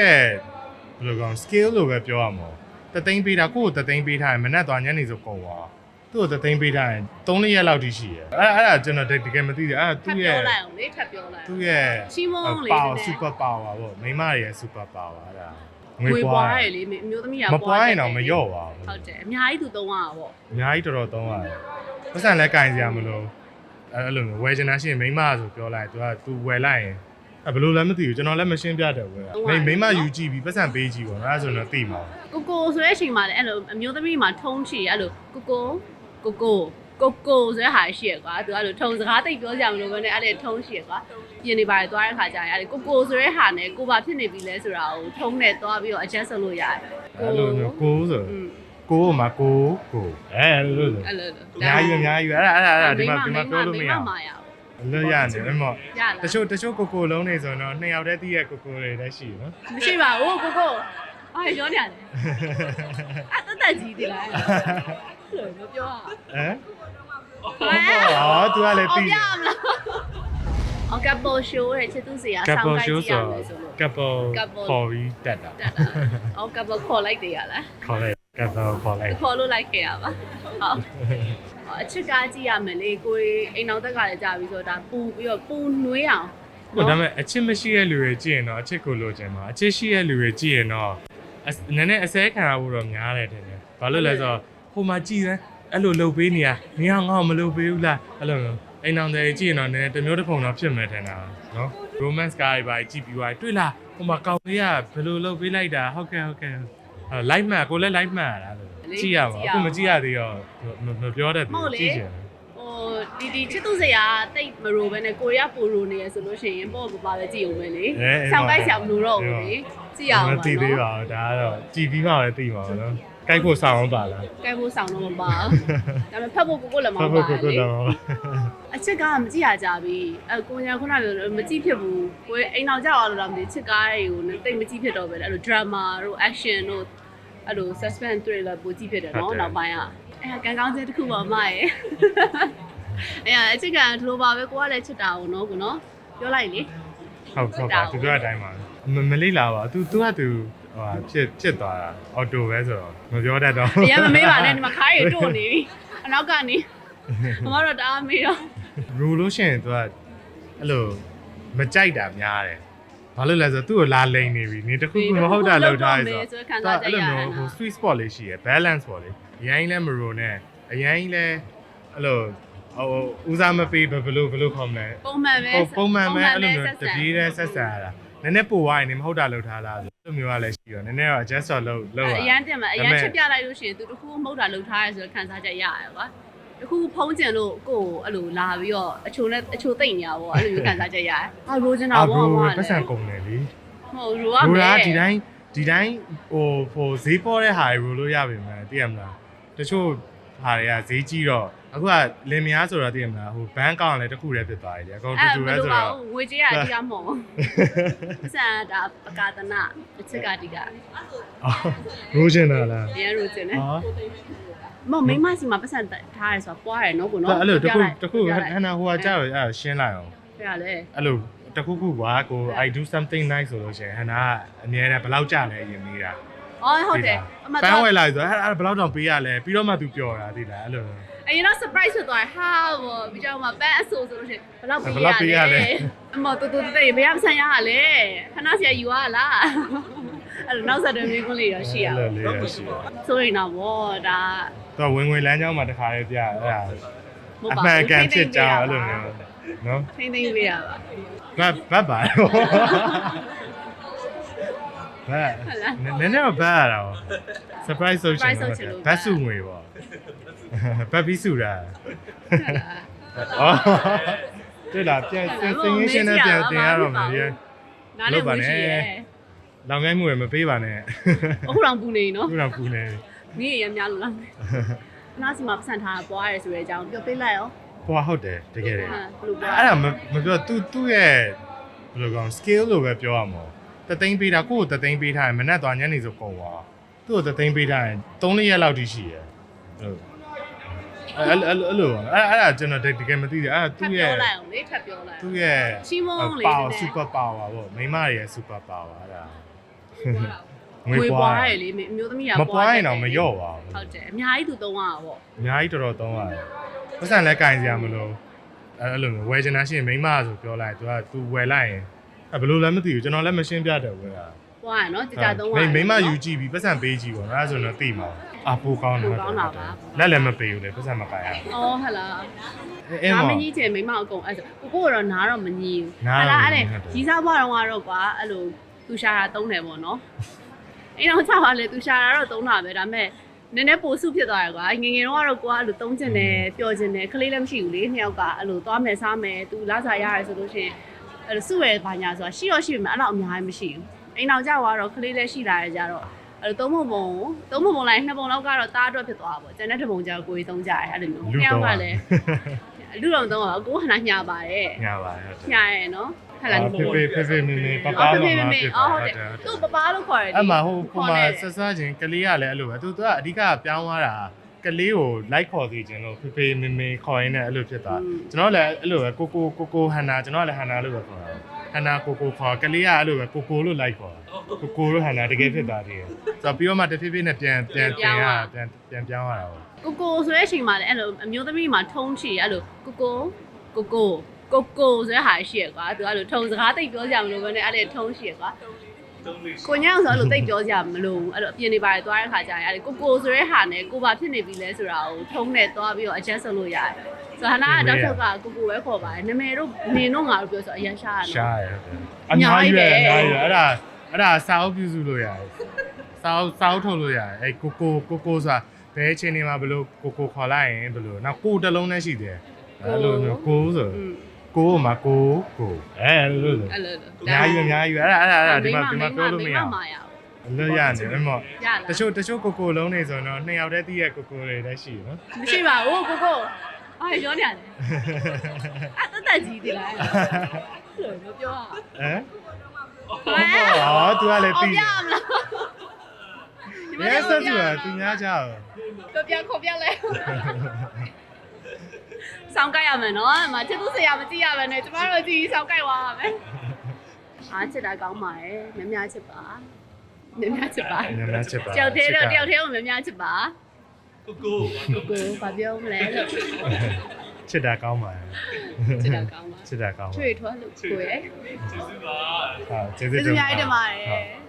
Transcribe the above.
ရဲ့ဘယ်လိုကောင် skill လို့ပဲပြောရမှာတသိန်းပေးတာကိုယ့်ကိုတသိန်းပေးထားရင်မနဲ့သွားညနေဆိုကုန်သွားသူ့ကိုတသိန်းပေးထားရင်3ရက်လောက်ထိရှိရအဲ့အဲ့ဒါကျွန်တော်တကယ်မသိဘူးအဲ့ဒါထပ်သူ့ပြောရဲ့လိုက်အောင်လေထပ်ပြောလိုက်သူ့ရဲ့ချီးမွမ်းလေပါနည်းနည်း super power ပေါ့မိန်းမတွေရဲ့ super power အဲ့ဒါငွေပွားရလေအမျိုးသမီးကမပွားရင်တော့မလျော့ပါဘူးဟုတ်တယ်အများကြီးသူသုံးရတာပေါ့အများကြီးတော်တော်သုံးရတယ်ပတ်စံလည်းကင်စရာမလိုအဲ့အဲ့လိုမျိုးဝယ်ချင်တာရှိရင်မိန်းမဆိုပြောလိုက်သူကသူဝယ်လိုက်ရင် အဲ့ဘယ်လိုလဲမသိဘူးကျွန်တော်လည်းမရှင်းပြတယ်ဝယ်မိန်းမိန်းမယူကြည့်ပြီးပတ်စံပေးကြည့်ပေါ့နော်အဲ့ဒါဆိုတော့သိမှာကိုကိုဆိုတဲ့အချိန်မှာလည်းအဲ့လိုအမျိုးသမီးမှာထုံးချီအဲ့လိုကိုကိုကိုကိုကိုကိုဆိုတဲ့ဟာရှိရကွာသူအဲ့လိုထုံစကားတိတ်ပြောကြမလို့ပဲနဲ့အဲ့လေထုံးရှိရကွာပြင်နေပါတယ်သွားတဲ့ခါကျရင်အဲ့လေကိုကိုဆိုတဲ့ဟာနဲ့ကိုဘာဖြစ်နေပြီလဲဆိုတာကိုထုံးနဲ့သွားပြီးတော့ adjust လုပ်လို့ရတယ်အဲ့လိုမျိုးကိုဆိုอืมကိုမှာကိုကိုအဲ့လိုလိုအဲ့လိုအများကြီးအများကြီးအဲ့ဒါအဲ့ဒါအဲ့ဒါဒီမှာဒီမှာပြောလို့မရမိဘူးမရဘူး လွတ်ရတယ်အဲ့မော့ရလားတချို့တချို့ကိုကိုလုံးနေဆိုတော့နှစ်ယောက်တည်းတည်းရဲ့ကိုကိုတွေလည်းရှိနော်မရှိပါဘူးကိုကိုအားပြောနေရတယ်အတသက်ကြီးတယ်လားအဲ့လိုပြောอ่ะဟမ်အော်သူကလည်းအော်ပြီးပြမလားအော်ကပ်ပေါ်ရှိုးရဲ့ချစ်သူစီကကပ်ဆောင်းပေါ်ကိုက်ရှိုးကြည့်ရဆိုမယ်ဆိုလို့ကပ်ပေါ်ကပ်ပေါ်ခေါ်ပြီးတက်တာတက်တာအော်ကပ်ပေါ်ခေါ်လိုက်တယ်ရလားခေါ်လိုက်ကပ်ပေါ်ခေါ်လိုက်ခေါ်လို့လိုက်ခဲ့ရပါဟုတ် အချစ်ကားကြည့်ရမယ်လေကိုယ်အိမ်အောင်တက်ကလည်းကြာပြီဆိုတော့ဒါပူပြီးတော့ပူနွေးအောင်ဟိုဒါပေမဲ့အချစ်မရှိတဲ့လူတွေကြည့်ရင်တော့အချစ်ကိုလိုချင်မှာအချစ်ရှိတဲ့လူတွေကြည့်ရင်တော့အစနည်းနည်းအစဲခံရဖို့တော့များတယ်ထင်တယ်ဘာလို့လဲဆိုတော့ဟိုမှာကြည်စမ်းအဲ့လိုလှုပ်ပေးနေရနေအောင်ငါ့ကိုမလှုပ်ပေးဘူးလားအဲ့လိုမျိုးအိမ်အောင်တွေကြည့်ရင်တော့နည်းနည်းတစ်မျိုးတစ်ပုံတော့ဖြစ်မယ်ထင်တာနော် romance ကားတွေပါကြည့်ပြီးသွားတွေ့လားဟိုမှာကောင်းလေးကဘယ်လိုလှုပ်ပေးလိုက်တာဟုတ်ကဲ့ဟုတ်ကဲ့ အဲ့ live မှကိုလည်း live မှရတာလို့ကြည့်ရမှာအခုမကြည့်ရသေးတော့မပြောတတ်ဘူးကြည့်ချင်တယ်ဟိုဒီဒီချစ်သူစရာတိတ်မရိုးပဲနဲ့ကိုရီးယားပိုရိုနေရဆိုလို့ရှိရင်ပေါ့ပပပဲကြည့်အောင်ပဲလေဆောင်းကိုက်ဆရာမလို့တော့ဘူးလေကြည့်ရအောင်မပါသိသေးနော်ပါဘူးဒါကတော့ကြည်ပြီးမှပဲသိမှာပါနော် ကြိုက်ဖို့စောင်းအောင်ပါလားကဲဖို့ဆောင်တော့မပါဘူးဒါပေမဲ့ဖတ်ဖို့ကိုကိုလည်းမဖပါတ်ဘူးဖို့ကိုကိုတော့အချစ်ကားမကြည့်ရကြပြီအဲကိုညာခုနကပြောမကြည့်ဖြစ်ဘူးကိုအိမ်အောင်ကြောက်အောင်လို့တော့မသိချစ်ကားတွေကိုတိတ်မကြည့်ဖြစ်တော့ပဲအဲ့လို drama တို့ action တို့အဲ့လို suspense thriller ပိုကြည့်ဖြစ်တယ်နော်နောက်ပိုင်းကအဲကံကောင်းခြင်းတစ်ခုပါမရဲ့အဲအချစ်ကဒီလိုပါပဲကိုကလည်းချစ်တာကိုနော်ကိုနော်ပြောလိုက်လေ ဟုတ်ဟုတ်ပါသူတို့အတိုင်းပါမမလေးလာပါသူသူကသူ ဟိုဖြစ်ဖြစ်သွားတာအော်တိုပဲဆိုတော့မပြောတတ်တော့အရင်မမေးပါနဲ့ဒီမှာခါးရီတို့နေပြီအနောက်ကနေမမတော့တအားမေးတော့ရူလို့ရှိရင်သူကအဲ့လိုမကြိုက်တာများတယ်ဘာလို့လဲဆိုတော့သူ့ကိုလာလိန်နေပြီနေတစ်ခုခုမဟုတ်တာလောက်ထားရဆိုဆိုခံစားချက်ရအဲ့လိုတာမျိုးဟို sweet spot လေးရှိရယ် balance ပေါ့လေအရင်လဲမရိုနဲ့အရင်လဲအဲ့လိုဟိုဦးစားမပေးဘယ်လိုဘယ်လိုခေါ်မလဲပုံမှန်ပဲပုံပုံမှန်ပဲအဲ့လိုမျိုးဆက်တဆံပြေးတဲ့ဆက်ဆံရတာ နည်းနည်းပိုသွားရင်နေမဟုတ်တာလောက်ထားလားဆိုအဲ့လိုမျိုးကလည်းရှိရောနည်းနည်းတော့ adjust တော့လုပ်လုပ်ရအရန်တင်မှာအရန်ချစ်ပြလိုက်လို့ရှိရင်သူတခုမဟုတ်တာလှုပ်ထားရဲဆိုတော့ခံစားချက်ရရကွာတခုဖုံးကျင်လို့ကိုယ်အဲ့လိုလာပြီးတော့အချိုနဲ့အချိုသိမ့်နေရပါဘောအဲ့လိုမျိုးခံစားချက်ရရအာရိုးချင်တာအာဘဘောရိုမှာပတ်စံကုန်တယ်လေဟုတ်ရိုးရရိုမယ်ရာဒီတိုင်းဒီတိုင်းဟိုဟိုဈေးပေါ်တဲ့ဟာတွေရိုလို့ရပြီမလားသိရမလားတချို့ဟာတွေကဈေးကြီးတော့ အခုကလင်မယားဆိုတာသိရမလားဟိုဘန်းကောင်းလည်းတစ်ခုတည်းဖြစ်သွားပြီလေအကုန်တူအဲ့တူဘပဲယ်လိုဆိုပါတော့ငွေကြေးရအတိအမဟုတ်ပတ်စံဒါပကာသနာအချက်ကတိကရိုးချင်တာလားအရန်ရိုးချင်တယ်ဟောမမိမစီမှာပတ်စံထားရဲဆိုတော့ပွားရနော်ကိုနော်အဲ့လိုတစ်ခုတစ်ခုပြဟလိုက်န်နာဟိုကကြောက်ရအဲ့ရှင်းလိုက်အောင်ပြလေအဲ့လိုတစ်ခုခုကွာကို I do something nice ဆိုလို့ရှိရင်ဟန်နာကအမြဲတမ်းဘယ်လောက်ကြာလဲအရင်မေးတာအော်ဟုတ်တယ်အမပန်းတော့ဝယ်လာဆိုအဲ့အဲ့ဘယ်လောက်တောင်ပေးရလဲပြီးတော့မှ तू ပျော်တာသိလားအဲ့လို အရင်တော့ surprise ဖြစ်သွားတယ်ဟာဘောပြီးတော့မှပန်းအဆူဆိုလို့ရှိရင်ဘယ်လောက်ပေးဘယ်လောက်ပေးရရလဲ လဲအမတူတူတေးဘယ်ရမဆန်ရရလဲခဏစီယူရလားအဲ့လိုနောက်ဆက်တွဲမျိုးကလေးရရှိရအဲ့လိုလေးရရှိရဆိုရင်တော့ဘောဒါတော့ဝင်ငွေလမ်းကြောင်းမှာတခါလေးပြအဲ့ဒါမဟုတ်အပါမှန်ဘူးကန်ဖြစ်ကြအဲ့လိုမျိုးနော်ထိမ့်သိမ့်ပေးရပါဘတ်ဘတ်ပါတော့ဘတ်နည်းနည်းတော့ဘတ်ရတာပေါ့ surprise ဆိုရှင်တော့ဘတ်စုငွေပေါ့ ဘတ်ပြီးစုတာအော်တွေ့လားပြန်စင်စင်ရင်းရှင်းနဲ့ပြန်တင်ရတော့မယ်ရေနားလည်းမရှိရဲလောင်ငယ်မှုရမပေးပါနဲ့အခုတော့ပူနေနော်ခုနကပူနေမိရရများလို့လားနားစီမှာပတ်စံထားတာပွားရဲဆိုတဲ့အကြောင်းပြောပေးလိုက်ရောဟိုဟုတ်တယ်တကယ်တယ်ဘယ်လိုပွားအဲ့ဒါမမပြောသူသူ့ရဲ့ဘယ်လိုကောင် skill လို့ပဲပြောရမှာတသိန်းပေးတာကိုယ့်ကိုတသိန်းပေးထားရင်မနဲ့သွားညနေဆိုကုန်သွားသူ့ကိုတသိန်းပေးထားရင်3ရက်လောက်ထိရှိရယ်ဟုတ် အဲ့အဲ့အဲ့လိုပါအဲ့အဲ့ဒါကျွန်တော်တကယ်မသိဘူးအဲ့ဒါထပ်သူ့ပြောရဲ့လိုက်အောင်လေထပ်ပြောလိုက်သူ့ရဲ့ချီးမွမ်းလေ power နည်းနည်း super power ပေါ့မိန်းမတွေရဲ့ super power အဲ့ဒါငွေပွားရလေအမျိုးသမီးကမပွားရင်တော့မလျော့ပါဘူးဟုတ်တယ်အများကြီးသူသုံးရတာပေါ့အများကြီးတော်တော်သုံးရတယ်ပတ်စံလည်းကင်စရာမလိုအဲ့အဲ့လိုမျိုးဝယ်ချင်တာရှိရင်မိန်းမဆိုပြောလိုက် तू က तू ဝယ်လိုက်ရင်အဲ့ဘယ်လိုလဲမသိဘူးကျွန်တော်လည်းမရှင်းပြတယ်ဝယ်တာပွားရနော်ကြာကြာသုံးရမိန်းမိန်းမယူကြည့်ပြီးပတ်စံပေးကြည့်ပေါ့နော်အဲ့ဒါဆိုတော့သိမှာ အပူကောင်းတယ်ပိုကောင်းတာပါလက်လည်းမပေးဘူးလေပတ်စံမကင်ရဘူးအော်ဟလာအဲ့နားမောမကြီးချင်မိမအကုန်အဲ့ဆိုကိုကိုကတော့နားတော့မကြီးဘူးနားတော့အဲ့မဒါကြီးအဲ့ဟုတ်တယ်ဒါကြီးစားဘွားတော့ကတော့ကွာအဲ့လိုသူရှာတာသုံးတယ်ပေါ့နော်အိမ်အောင်ချပါလေသူရှာတာတော့သုံးတာပဲဒါပေမဲ့နည်းနည်းပိုစုဖြစ်သွားရကွာငယ်ငယ်တော့ကတော့ကိုကအဲ့လိုသုံးချင်တယ်ပျော်ချင်တယ်ခလေးလည်းမရှိဘူးလေနှစ်ယောက်ကအဲ့လိုသွားမယ်စားမယ်သူလာစားရတယ်ဆိုလို့ရှိရင်အဲ့လိုစုရယ်ဘာညာဆိုတာရှိတော့ရှိပေမဲ့အဲ့လောက်အများကြီးမရှိဘူးအိမ်အောင်ကြွားတော့ခလေးလည်းရှိလာရကြတော့ အဲ့လိုသုံးပုံပုံသုံးပုံပုံလိုက်နှစ်ပုံလောက်ကတော့တားအတွက်ဖြစ်သွားတာပေါ့ကျန်တဲ့တစ်ပုံကျတော့ကိုယ်ကြီးသုံးကြတယ်အဲ့လိုမျိုးလူနှစ်ယောတော့က်ကလည်းလူတော်တော့ကိုဟနာညာပါတယ်ညာပါဟုတ်တယ်ညာရဲနော်ဟဲ့လားဖေဖေဖေဖေမေမေပပအော်မဖေမဖေဖြစ်အော်တာဟုတ်ဟုတ်တယ်တယ်ဟုတ်တယ်သူ့ပပလို့ခေါ်တယ်အဲ့မှာဟိုဟိုမှာဆက်စားခြင်းကလေးကလည်းအဲ့လိုပဲသူသူကအဓိကပြောင်းသွားတာကလေးကိုလိုက်ခေါ်စီခြင်းလို့ဖေဖေမေမေခေါ်ရင်းနဲ့အဲ့လိုဖြစ်သွားကျွန်တော်လည်းအဲ့လိုပဲကိုကိုကိုကိုဟန်နာကျွန်တော်လည်းဟန်နာလို့ပဲခေါ်တာ ဟန်နာကိုကိုခေါ်ကလေးကအဲ့လိုပဲကိုကိုလို့လိုက်ခေါ်တာကိုကိုလို့ဟန်နာတကယ်ဖြစ်သွားတယ်ဆိုတော့ပြီးတော့မှတဖြည်းဖြည်းနဲ့ပြန်ပြန်ပြန်ရပြန်ပြန်ပြောင်းရတာပေါ့ကိုကိုဆိုတဲ့အချိန်မှာလည်းအဲ့လိုအမျိုးသမီးမှာထုံးချီအဲ့လိုကိုကိုကိုကိုကိုကိုဆိုတဲ့ဟာရှိရကွာသူအဲ့လိုထုံစကားတိတ်ပြောကြမလို့ပဲနဲ့အဲ့လေထုံးရှိရကွာကိုညောင်ဆိုအဲ့လိုတိတ်ပြောကြမလို့အဲ့လိုအပြင်နေပါတယ်သွားတဲ့ခါကျရင်အဲ့လေကိုကိုဆိုတဲ့ဟာနဲ့ကိုဘာဖြစ်နေပြီလဲဆိုတာကိုထုံးနဲ့သွားပြီးတော့ adjust လုပ်လို့ရတယ် ဆိုတော့ဟာနာကတောက်ထုတ်ကကိုကိုပဲခေါ်ပါတယ်နာမည်တို့နင်တို့ငါတို့ပြောဆိုအရင်ရှားရနော်ရှားရဟုတ်တယ်အများကြီးပဲအများကြီးပဲအဲ့ဒါအဲ့ဒါစာအုပ်ပြုစုလို့ရတယ်စာအုပ်စာအုပ်ထုတ်လို့ရတယ်အဲ့ကိုကိုကိုကိုဆိုတာဘယ်အချိန်နေမှာဘယ်လိုကိုကိုခေါ်လိုက်ရင်ဘယ်လိုနောက်ကိုတစ်လုံးနဲ့ရှိတယ်အဲ့လိုမျိုးကိုဆိုอืมကိုမှာကိုကိုအဲ့လိုလိုအဲ့လိုလိုအများကြီးအများကြီးအဲ့ဒါအဲ့ဒါအဲ့ဒါဒီမှာဒီမှာပြောလို့မရမိဘူးမရဘူးလွတ်ရနေတယ်မော့ရလားတချို့တချို့ကိုကိုလုံးနေဆိုတော့နှစ်ယောက်တည်းတည်းရဲ့ကိုကိုတွေလည်းရှိနော်မရှိပါဘူးကိုကို အာရောနေရတယ်အတတ်ကြီးဒီလားလို့မပြောอ่ะ ဟမ်အော် तू ကလည်းပြီး ပြ တယ် မလား ရဲဆက်သူကသူများကြတော့ ပြပြခေါ်ပြလဲဆောင်းကြိုက်ရမယ်နော်။မချစ်သူဆရာမကြည့်ရမယ်နဲ့ကျမတို့ကြည့်ဆောင်းကြိုက်သွားပါမယ်။အားချစ်တာကောင်းပါရဲ့။များများချစ်ပါ။များများချစ်ပါ ညမချစ်ပါ ။တယောက်သေးတော့တယောက်သေးကိုများများချစ်ပါ။ ကိုကိုကိုကိုဘာပြောမလဲလို့ချစ်တာကောင်းပါရဲ့ချစ်တာကောင်းပါချစ်တာကောင်းပါချွေထွက်လို့ကိုရဲ့ကျေးဇူးပါဟုတ်ကျေးဇူးကျေးဇူးများတင်ပါတယ်